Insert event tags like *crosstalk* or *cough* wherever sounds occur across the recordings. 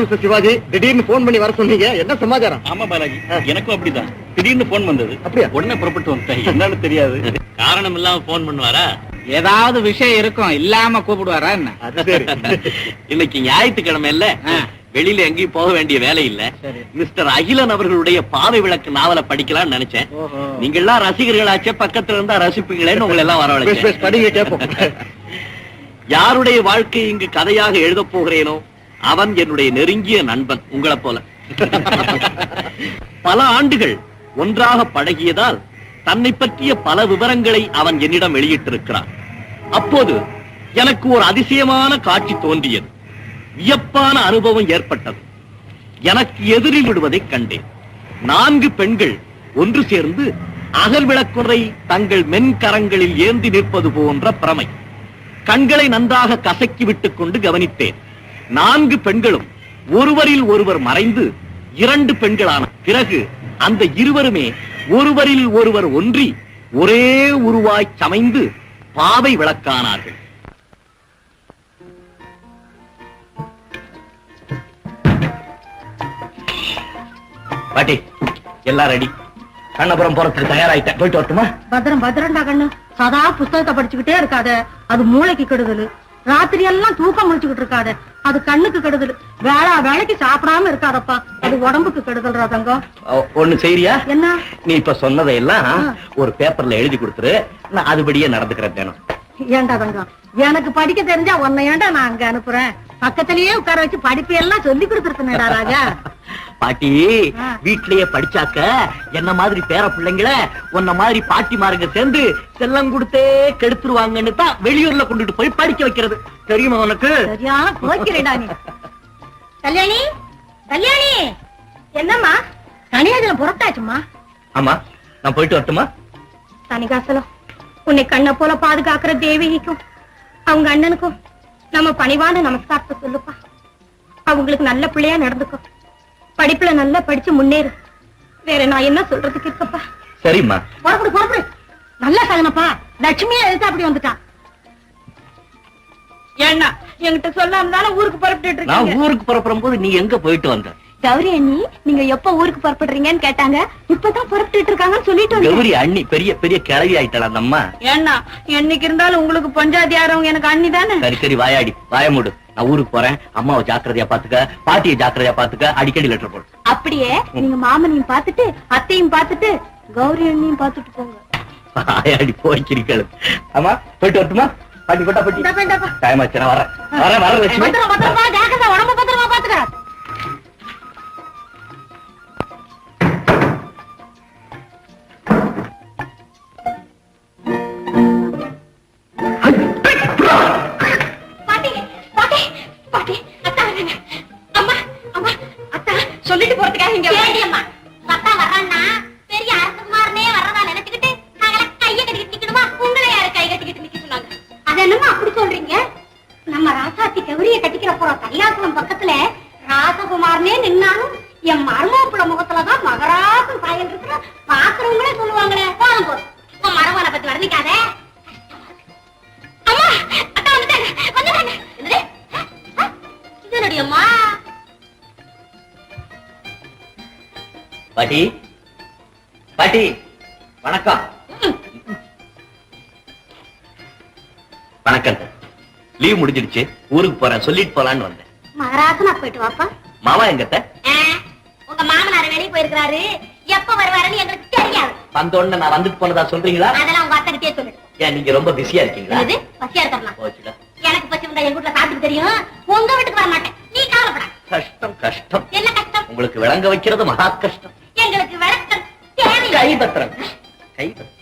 Mister Sivaji திடீர்னு phone பண்ணி வர சொன்னீங்க. என்ன சமாச்சாரம்? ஆமா பாலாஜி. எனக்கும் அப்படிதான். திடீர்னு போன் வந்தது. அப்படியா? உடனே புறப்பட்டு வந்துட்டேன். என்னன்னு தெரியாது. காரணம் இல்லாம போன் பண்ணுவாரா? ஏதாவது விஷயம் இருக்கும். இல்லாம கூப்பிடுவாரா என்ன? இன்னைக்கு ஞாயிற்றுக்கிழமை இல்ல. வெளியில எங்கேயும் போக வேண்டிய வேலை இல்ல. மிஸ்டர் அகிலன் அவர்களுடைய பாவை விளக்கு நாவலை படிக்கலாம்னு நினைச்சேன். நீங்க எல்லாம் ரசிகர்களாச்சே பக்கத்துல இருந்தா ரசிப்பீங்களேன்னு உங்களை எல்லாம் வரவழைச்சேன். யாருடைய வாழ்க்கை இங்கு கதையாக எழுதப் போகிறேனோ? அவன் என்னுடைய நெருங்கிய நண்பன் உங்களை போல. பல ஆண்டுகள் ஒன்றாக பழகியதால் தன்னை பற்றிய பல விவரங்களை அவன் என்னிடம் வெளியிட்டிருக்கிறான். அப்போது எனக்கு ஒரு அதிசயமான காட்சி தோன்றியது. வியப்பான அனுபவம் ஏற்பட்டது. எனக்கு எதிரில் விடுவதைக் கண்டேன். நான்கு பெண்கள் ஒன்று சேர்ந்து அகல் விளக்குறை தங்கள் மென்கரங்களில் ஏந்தி நிற்பது போன்ற பிரமை. கண்களை நன்றாக கசக்கி விட்டுக் கொண்டு கவனித்தேன். நான்கு பெண்களும் ஒருவரில் ஒருவர் மறைந்து இரண்டு பெண்களான பிறகு அந்த இருவருமே ஒருவரில் ஒருவர் ஒன்றி ஒரே உருவாய் சமைந்து பாவை விளக்கானார்கள். பாட்டி எல்லாம் ரெடி. கண்ணபுரம் போறதுக்கு தயாராயிட்டேன். போயிட்டு வரட்டுமா? பத்திரம் பத்திரம்டா கண்ணு. சதா புஸ்தகத்தை படிச்சுக்கிட்டே இருக்காத. அது மூளைக்கு கெடுதல். ராத்திரி எல்லாம் தூக்கம் முடிச்சுக்கிட்டு இருக்காத. அது கண்ணுக்கு கெடுதல். வேளா வேலைக்கு சாப்பிடாம இருக்காதப்பா. அது உடம்புக்கு கெடுதல்ரா தங்கம். ஒண்ணு செய்றியா? என்ன? நீ இப்ப சொன்னதையெல்லாம். ஒரு பேப்பர்ல எழுதி கொடுத்துரு. நான் அதுபடியே நடந்துக்கிறேன் ஏன்டா தங்கம்? எனக்கு படிக்க தெரிஞ்சா உன்னை ஏன்டா நான் அங்க அனுப்புறேன்? பக்கத்திலேயே உட்கார வச்சு படிப்பு எல்லாம் சொல்லி கொடுத்துருக்கேன்டா ராஜா. *laughs* பாட்டி. வீட்லயே படிச்சாக்க என்ன மாதிரி பேர பிள்ளைங்கள உன்ன மாதிரி பாட்டி மாருங்க சேர்ந்து செல்லம் கொடுத்தே கெடுத்துருவாங்கன்னு தான் வெளியூர்ல கொண்டுட்டு போய் படிக்க வைக்கிறது. தெரியுமா உனக்கு? சரியான போக்கிறேடா நீ. கல்யாணி? கல்யாணி? என்னம்மா? தனியாதுல புறப்பட்டாச்சுமா ஆமா நான் போயிட்டு வரட்டுமா? தனிகாசலம். உன்னை கண்ணை போல பாதுகாக்கிற தேவகிக்கும் அவங்க அண்ணனுக்கும் நம்ம பணிவான நமஸ்காரத்தை சொல்லுப்பா. அவங்களுக்கு நல்ல பிள்ளையா நடந்துக்கோ. படிப்புல நல்லா படிச்சு முன்னேறு. வேற நான் என்ன சொல்றதுக்கு இருக்கப்பா சரிம்மா. புறப்படு புறப்படு. நல்லா சகனப்பா. லட்சுமியா எதுக்கு அப்படி வந்துட்டான் ஏன்னா என்கிட்ட சொல்லாம தானே ஊருக்கு புறப்பட்டு நான் ஊருக்கு புறப்படும் போது நீ எங்க போயிட்டு வந்த? கௌரி அண்ணி நீங்க எப்ப ஊருக்கு புறப்படுறீங்கன்னு கேட்டாங்க. இப்பதான் புறப்பட்டு இருக்காங்கன்னு சொல்லிட்டு. கௌரி அண்ணி பெரிய பெரிய கிளவி ஆயிட்டல அந்த அம்மா? ஏன்னா என்னைக்கு இருந்தாலும் உங்களுக்கு பஞ்சாதி யாரவங்க எனக்கு அண்ணி தானே? சரி சரி வாயாடி வாய மூடு. நான் ஊருக்கு போறேன். அம்மாவை ஜாக்கிரதையா பாத்துக்க பாட்டியை ஜாக்கிரதையா பாத்துக்க அடிக்கடி லெட்டர் போடு. அப்படியே நீங்க மாமனையும் பார்த்துட்டு அத்தையும் பார்த்துட்டு கௌரி அண்ணியும் பார்த்துட்டு போங்க. வாயாடி போய்க்கிறீர்கள் ஆமா போயிட்டு வரட்டுமா? பாட்டி கொட்டா பாட்டி. டைம் ஆச்சு நான் வரேன். வரேன் வரேன் லட்சுமி. பத்திரம் பத்திரமா ஜாக்கிரதை உடம்பு பத்திரமா பாத்துக்க. கௌரிய போற பக்கத்துல ராசகுமார்னே நின்னாலும் என் மருமாப்புல முகத்துலதான் மகராசம் சாயல் இருக்கிற பாக்குறவங்களே சொல்லுவாங்களே. போதும் போதும் உன் மரமான பத்தி வர்ணிக்காத அம்மா வந்துட்டாங்க. வந்துட்டாங்க. அம்மா? பாட்டி. பாட்டி வணக்கம். லீவ் முடிஞ்சிடுச்சு. ஊருக்கு போறேன். சொல்லிட்டு போலான்னு வந்தேன். மகராசனா போயிட்டு வாப்பா. மாமா எங்கத்த? உங்க மாமனார் வெளியே போயிருக்கிறாரு. எப்ப வருவாருன்னு எங்களுக்கு தெரியாது. வந்தோடனே நான் வந்துட்டு போனதா சொல்றீங்களா? அதெல்லாம் உங்க அத்தை கிட்டே சொல்லு ஏன் நீங்க ரொம்ப பிஸியா இருக்கீங்களா? என்னது? பசியா இருக்கறனா போச்சுடா எனக்கு பசி வந்தா எங்க வீட்டுல சாப்பிட்டு தெரியும். உங்க வீட்டுக்கு வர மாட்டேன். நீ கவலைப்பட கஷ்டம் கஷ்டம். என்ன கஷ்டம்? உங்களுக்கு விளங்க வைக்கிறது மகா கஷ்டம். எங்களுக்கு விளக்கம் தேவை கைபத்திரம் கைபத்திரம்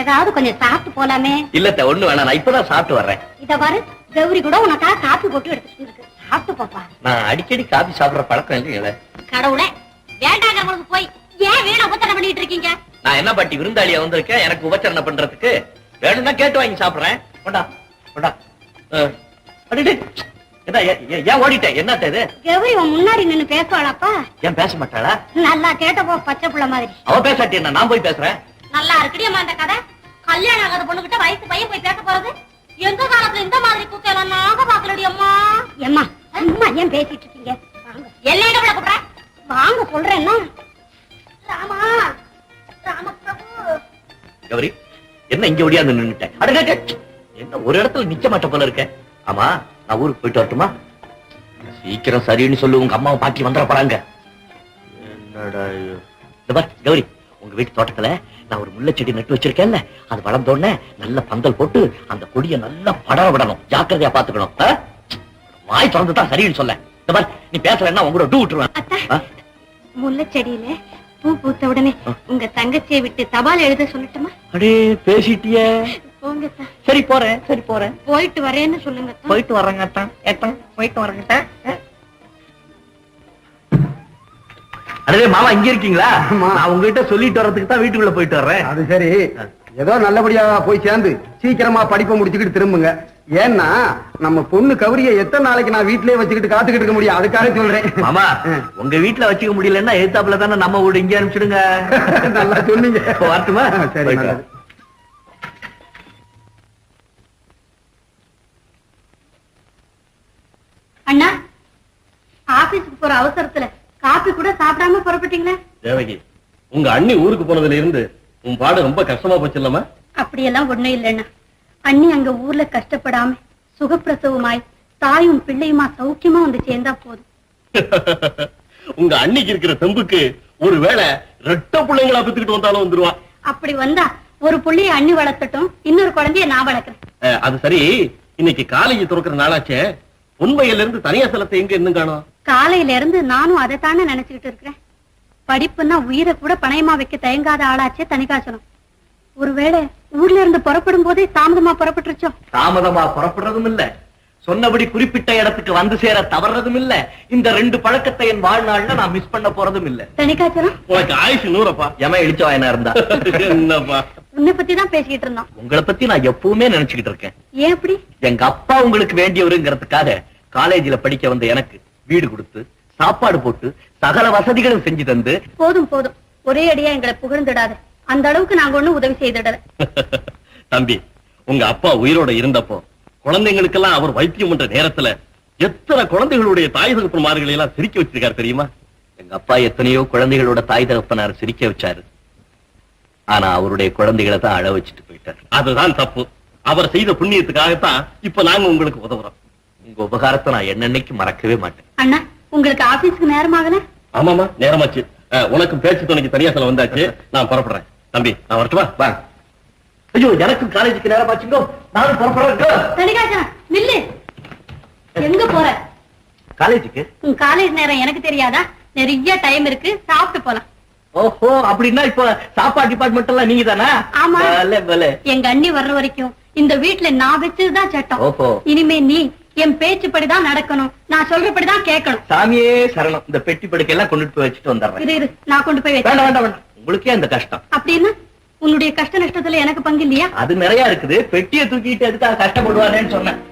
ஏதாவது கொஞ்சம் சாப்பிட்டு போலாமே. இல்லத்த ஒண்ணு வேணாம். நான் இப்பதான் சாப்பிட்டு வர்றேன். இத பாரு. கௌரி கூட உனக்காக காப்பி போட்டு எடுத்துட்டு இருக்கு. சாப்பிட்டு போப்பா. நான் அடிக்கடி காபி சாப்பிடுற பழக்கம் இல்லைங்களே. கடவுளே வேண்டாங்கிறவங்களுக்கு போய் ஏன் வீண உபத்தனை பண்ணிட்டு இருக்கீங்க? நான் என்ன பாட்டி விருந்தாளியா வந்திருக்கேன்? எனக்கு உபச்சரணை பண்றதுக்கு வேணும்னா கேட்டு வாங்கி சாப்பிடுறேன். கொண்டா கொண்டா. அஹ், அடடே. என்ன, ஏ- ஏ- ஏன் ஓடிட்டேன்? என்னத்த இது? கௌரி உன் முன்னாடி நின்னு பேசுவாளாப்பா? ஏன் பேச மாட்டாளா? நல்லா கேட்டப்போ பச்சை புள்ள மாதிரி. அவ பேசாட்டி என்ன நான் போய் பேசுறேன்? நல்லா இருக்குடியம்மா அந்த கதை. கல்யாணம் ஆகாத பொண்ணுகிட்ட வயசு பையன் போய் பேச போறது? எங்க காலத்துல இந்த மாதிரி கூத்தையெல்லாம் நாங்க பாக்கலடி அம்மா? ஏம்மா அம்மா ஏன் பேசிட்டு இருக்கீங்க? வாங்க. சொல்றேன்னா? ராமா ராமபிரபு கௌரி என்ன இங்க ஒடியாந்து நின்னுட்டேன் அடங்க என்ன ஒரு இடத்துல நிக்க மாட்ட போல இருக்க? ஆமா நான் ஊருக்கு போயிட்டு வரட்டுமா? சீக்கிரம் சரின்னு சொல்லு உங்க அம்மாவை பாட்டி வந்துட போறாங்க. என்னடா கௌரி. உங்க வீட்டு தோட்டத்துல நான் ஒரு முல்லை செடி நட்டு வச்சிருக்கேன்ல அது வளர்ந்த உடனே நல்ல பந்தல் போட்டு அந்த கொடியை நல்லா படர விடணும். ஜாக்கிரதையா பாத்துக்கணும்? வாய் திறந்து தான் சரின்னு சொல்ல. இந்த நீ பேசலன்னா உங்களோட டூ விட்டுருவேன்? முல்லை செடியில பூ பூத்த உடனே உங்க தங்கச்சியை விட்டு தபால் எழுத சொல்லட்டுமா? அடே பேசிட்டியே. சரி போறேன் சரி போறேன். போயிட்டு வரேன்னு சொல்லுங்க. போயிட்டு வரேங்க போயிட்டு வரேங்க அடே மாமா இங்க இருக்கீங்களா. நான் உங்ககிட்ட சொல்லிட்டு வர்றதுக்கு தான் வீட்டுக்குள்ள போயிட்டு வர்றேன். அது சரி. ஏதோ நல்லபடியா போய் சேர்ந்து சீக்கிரமா படிப்பை முடிச்சுக்கிட்டு திரும்புங்க. ஏன்னா நம்ம பொண்ணு கௌரிய எத்தனை நாளைக்கு நான் வீட்லயே வச்சுக்கிட்டு காத்துக்கிட்டு இருக்க முடியும்? அதுக்காக சொல்றேன். மாமா உங்க வீட்டுல வச்சுக்க முடியலன்னா எதிர்த்தாப்புல தானே நம்ம வீடு இங்க அனுப்பிச்சிடுங்க. *laughs* நல்லா சொன்னீங்க. வரட்டுமா? சரி. அண்ணா ஆபீஸ்க்கு போற அவசரத்துல சாப்பிடாம புறப்பட்டீங்களே? தேவகி உங்க அண்ணி ஊருக்கு போனதுல இருந்து உன் பாடு ரொம்ப கஷ்டமா போச்சு இல்லம்மா அப்படியெல்லாம் ஒண்ணும் இல்லைண்ணா. அண்ணி அங்க ஊர்ல கஷ்டப்படாம சுகப்பிரசவமாய் தாயும் பிள்ளையுமா சௌக்கியமா வந்து சேர்ந்தா போதும். *laughs* உங்க அண்ணிக்கு இருக்கிற தெம்புக்கு ஒருவேளை ரெட்ட பிள்ளைங்களா பெத்துக்கிட்டு வந்தாலும் வந்துருவா. அப்படி வந்தா ஒரு புள்ளைய அண்ணி வளர்த்தட்டும் இன்னொரு குழந்தைய நான் வளர்க்கறேன். அது சரி. இன்னைக்கு காலேஜ் திறக்கிற நாளாச்சே. உண்மையில இருந்து தனியா செலத்தை எங்க இன்னும் காணோம்? காலையில இருந்து நானும் அதைத்தானே நினைச்சுக்கிட்டு இருக்கிறேன். படிப்புன்னா உயிரை கூட பணயமா வைக்க தயங்காத ஆளாச்சே தனிகாசனம் ஒருவேளை ஊர்ல இருந்து புறப்படும் போதே தாமதமா புறப்பட்டுருச்சோ? தாமதமா புறப்படுறதும் இல்ல. சொன்னபடி குறிப்பிட்ட இடத்துக்கு வந்து சேர தவறதும் இல்ல. இந்த ரெண்டு பழக்கத்தை என் வாழ்நாள்ல நான் மிஸ் பண்ண போறதும் இல்ல. தனிகாச்சலம் உனக்கு ஆயுசு நூறப்பா. எம இழிச்சவாயனா இருந்தா? என்னப்பா? உன்னை பத்தி தான் பேசிக்கிட்டு இருந்தோம். உங்களை பத்தி நான் எப்பவுமே நினைச்சுக்கிட்டு இருக்கேன். ஏன் அப்படி? எங்க அப்பா உங்களுக்கு வேண்டியவருங்கிறதுக்காக காலேஜ்ல படிக்க வந்த எனக்கு. வீடு கொடுத்து சாப்பாடு போட்டு சகல வசதிகளும் செஞ்சு தந்து. போதும் போதும். ஒரே அடியா எங்களை புகழ்ந்துடாத. அந்த அளவுக்கு நாங்க ஒண்ணும் உதவி செய்திடல. *laughs* தம்பி உங்க அப்பா உயிரோட இருந்தப்போ குழந்தைங்களுக்கெல்லாம் அவர் வைத்தியம் பண்ற நேரத்துல எத்தனை குழந்தைகளுடைய தாய் தகப்பன்மார்களை எல்லாம் சிரிக்க வச்சிருக்காரு தெரியுமா? எங்க அப்பா எத்தனையோ குழந்தைகளோட தாய் தகப்பனார் சிரிக்க வச்சாரு. ஆனா அவருடைய குழந்தைகளை தான் அழ வச்சுட்டு போயிட்டாரு. அதுதான் தப்பு. அவர் செய்த புண்ணியத்துக்காகத்தான் இப்ப நாங்க உங்களுக்கு உதவுறோம். உங்க உபகாரத்தை நான் என்னன்னைக்கு மறக்கவே மாட்டேன். அண்ணா உங்களுக்கு ஆபீஸ்க்கு நேரமாகல ஆமாமா நேரமாச்சு. உனக்கு பேச்சு துணைக்கு தனியா செலவு வந்தாச்சு. நான் புறப்படுறேன். தம்பி நான் வரட்டுமா? வாங்க ஐயோ எனக்கும் காலேஜுக்கு நேரம் ஆச்சுங்கோ. நானும் புறப்படுறேன். தனிகாச்சலம் நில்லு. எங்க போற? காலேஜுக்கு? உன் காலேஜ் நேரம் எனக்கு தெரியாதா? நிறைய டைம் இருக்கு. சாப்பிட்டு போலாம். ஓஹோ அப்படின்னா இப்ப சாப்பாடு டிபார்ட்மெண்ட் எல்லாம் நீங்க தானா ஆமா. பலே. எங்க அண்ணி வர்ற வரைக்கும் இந்த வீட்ல நான் வச்சதுதான் சட்டம். ஓஹோ. இனிமே நீ என் பேச்சுப்படிதான் நடக்கணும். நான் சொல்றபடிதான் கேட்கணும். சாமியே சரணம். இந்த பெட்டி படுக்கை எல்லாம் கொண்டுட்டு போய் வச்சுட்டு வந்துடுறேன். இரு இரு. நான் கொண்டு போய் வேண்டாம் வேண்டாம் வேண்டாம். உங்களுக்கே அந்த கஷ்டம். அப்படின்னா உன்னுடைய கஷ்ட நஷ்டத்துல எனக்கு பங்கு இல்லையா? அது நிறைய இருக்குது. பெட்டியை தூக்கிட்டு எதுக்காக கஷ்டப்படுவானேன்னு சொன்னேன்.